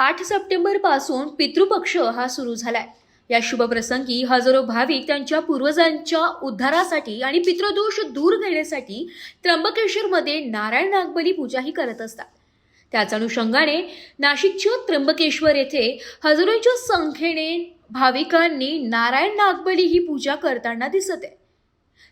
आठ सप्टेंबरपासून पितृपक्ष हा सुरू झालाय. या शुभप्रसंगी हजारो भाविक त्यांच्या पूर्वजांच्या उद्धारासाठी आणि पितृदोष दूर करण्यासाठी त्र्यंबकेश्वरमध्ये नारायण नागबली पूजाही करत असतात. त्याच अनुषंगाने नाशिकच्या त्र्यंबकेश्वर येथे हजारोच्या संख्येने भाविकांनी नारायण नागबली ही पूजा करताना दिसत आहे.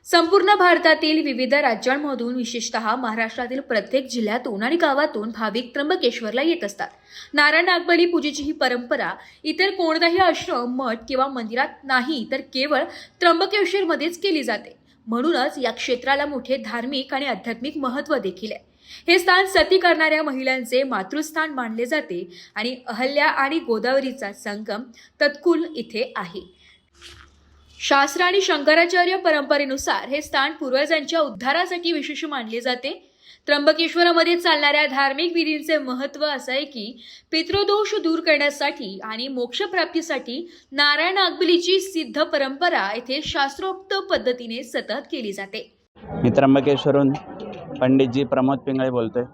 संपूर्ण भारतातील विविध राज्यांमधून विशेषतः महाराष्ट्रातील प्रत्येक जिल्ह्यातून आणि गावातून भाविक त्र्यंबकेश्वरला येत असतात. नारायण नागबली पूजेची ही परंपरा इतर कोणताही आश्रम मठ किंवा मंदिरात नाही तर केवळ त्र्यंबकेश्वरमध्येच केली जाते. म्हणूनच या क्षेत्राला मोठे धार्मिक आणि आध्यात्मिक महत्त्व देखील आहे. हे स्थान सती करणाऱ्या महिलांचे मातृस्थान मानले जाते आणि अहल्या आणि गोदावरीचा संगम तत्कुल इथे आहे. शास्त्र आणि शंकराचार्य परंपरेनुसार हे स्थान पूर्वजांच्या उद्धारासाठी विशेष मानले जाते. त्र्यंबकेश्वरामध्ये चालणाऱ्या धार्मिक विधींचे महत्त्व असं आहे की पितृदोष दूर करण्यासाठी आणि मोक्षप्राप्तीसाठी नारायण नागबलीची सिद्ध परंपरा येथे शास्त्रोक्त पद्धतीने सतत केली जाते. मी त्र्यंबकेश्वरून पंडितजी प्रमोद पिंगळे बोलतोय.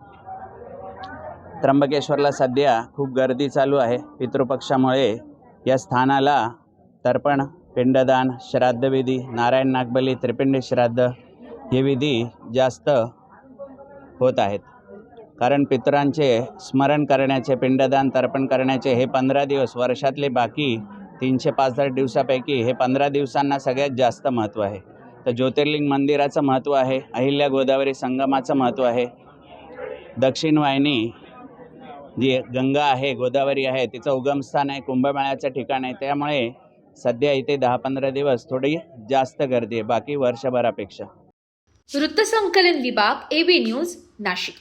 त्र्यंबकेश्वरला सध्या खूप गर्दी चालू आहे. पितृपक्षामुळे या स्थानाला तर्पण पिंडदान श्राद्धविधी नारायण नागबली त्रिपिंडी श्राद्ध हे विधी जास्त होत आहेत. कारण पितरांचे स्मरण करण्याचे पिंडदान तर्पण करण्याचे हे पंधरा दिवस वर्षातले बाकी तीनशे पासष्ट दिवसापैकी हे पंधरा दिवसांना सगळ्यात जास्त महत्त्व आहे. तर ज्योतिर्लिंग मंदिराचं महत्त्व आहे अहिल्या गोदावरी संगमाचं महत्त्व आहे. दक्षिण वाहिनी जी गंगा आहे गोदावरी आहे तिचं उगमस्थान आहे कुंभमेळ्याचं ठिकाण आहे. त्यामुळे सध्या इथे दहा पंधरा दिवस थोडी जास्त गर्दी आहे बाकी वर्षभरापेक्षा. वृत्तसंकलन विभाग एबी न्यूज नाशिक.